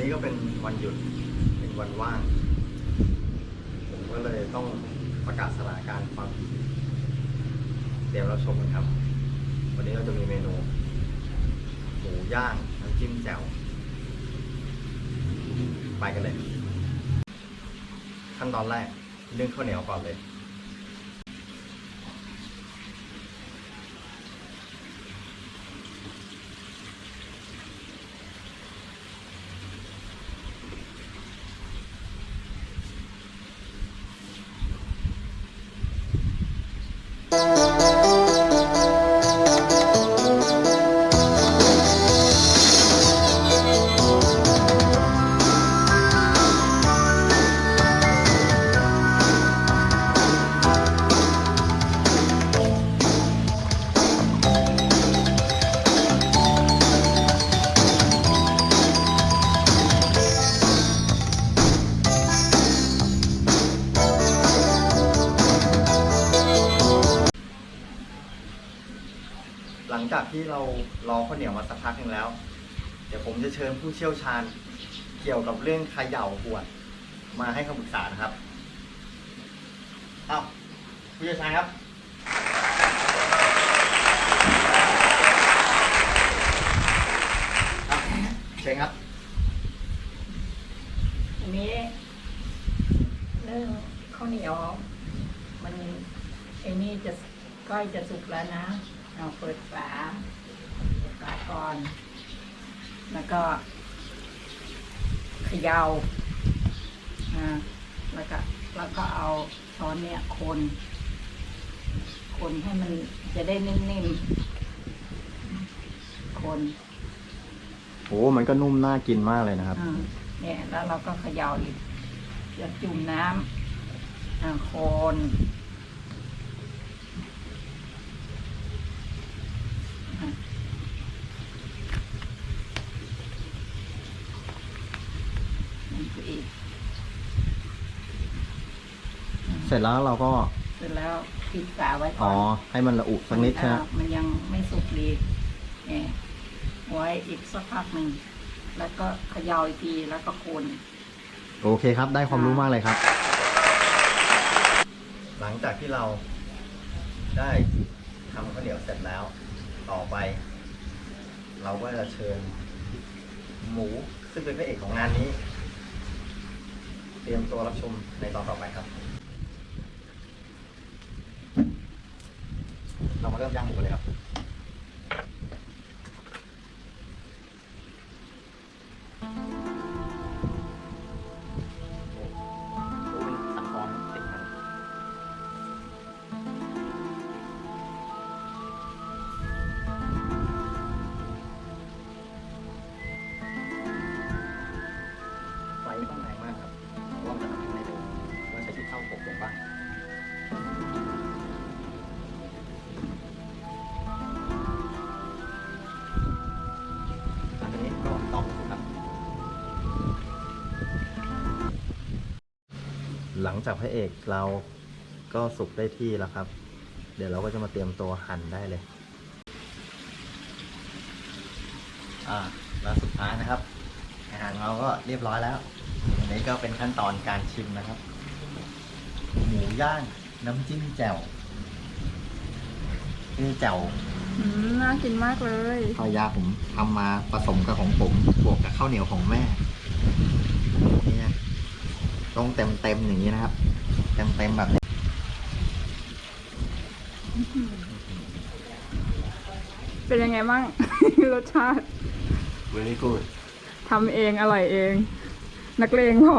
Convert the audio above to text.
นี้ก็เป็นวันหยุดเป็นวันว่าง ผมก็เลยต้องประกาศสถานการณ์ความผิดเดี๋ยวเราชมกันครับ วันนี้เราจะมีเมนูหมูย่างน้ำจิ้มแจ่วไปกันเลย ขั้นตอนแรกนึ่งข้าวเหนียวก่อนเลย ห ลังจากที่เรารอข้าวเหนียวมาสักพักหนึ่งแล้ว เดี๋ยวผมจะเชิญผู้เชี่ยวชาญ เกี่ยวกับเรื่องเขย่าขวด มาให้คำปรึกษานะครับเอาผู้เชี่ยวชาญครับอะเชิญครับ อันนี้เรื่องข้าวเหนียว มันไอ้นี่จะใกล้จะสุกแล้วนะ เอาเปิดฝาเปิดฝาก่อน แล้วก็เขยา่าอ่าแล้วก็แล้วก็เอาช้อนเนี่ยคน คนให้มันจะได้นิ่มๆ คนโอ้มันก็นุ่มน่ากินมากเลยนะครับอ่าเนี่ย แล้วเราก็เขย่าอีกจะจุ่มน้ำอ่าโคนอะนี่คืออีก เสร็จแล้วเราก็ เสร็จแล้วปิดฝาไว้ก่อ๋อ อนให้มันระอุสักนิดใช่ไหมอ่ามันยังไม่สุกดีเนี่ยไว้อีกสักพักหนึ่ง แล้วก็เขย่าอีกทีแล้วก็คนโอเคครับ ได้ความรู้มากเลยครับ หลังจากที่เราได้ทำข้าวเหนียวเสร็จแล้ว ต่อไป เราก็จะเชิญ หมูซึ่งเป็นพระเอกของงานนี้ เตรียมตัวรับชมในตอนต่อไปครับ เรามาเริ่มย่างหมูกันเลย หลังจากพระเอกเราก็สุกได้ที่แล้วครับ เดี๋ยวเราก็จะมาเตรียมตัวหั่นได้เลย อ่าแล้วสุดท้ายนะครับ อาหารเราก็เรียบร้อยแล้ว อันนี้ก็เป็นขั้นตอนการชิมนะครับ หมูย่างน้ำจิ้มแจ่วนี่แจ่วอืมน่ากินมากเลยภรรยาผมทำมาผสมกับของผมบวกกับข้าวเหนียวของแม่เนี่ย ต้องเต็มเต็มๆอย่างนี้นะครับ เต็มเต็มๆแบบนี้เป็นยังไงบ้าง รสชาติ very good ทำเองอร่อยเอง นักเลงพอ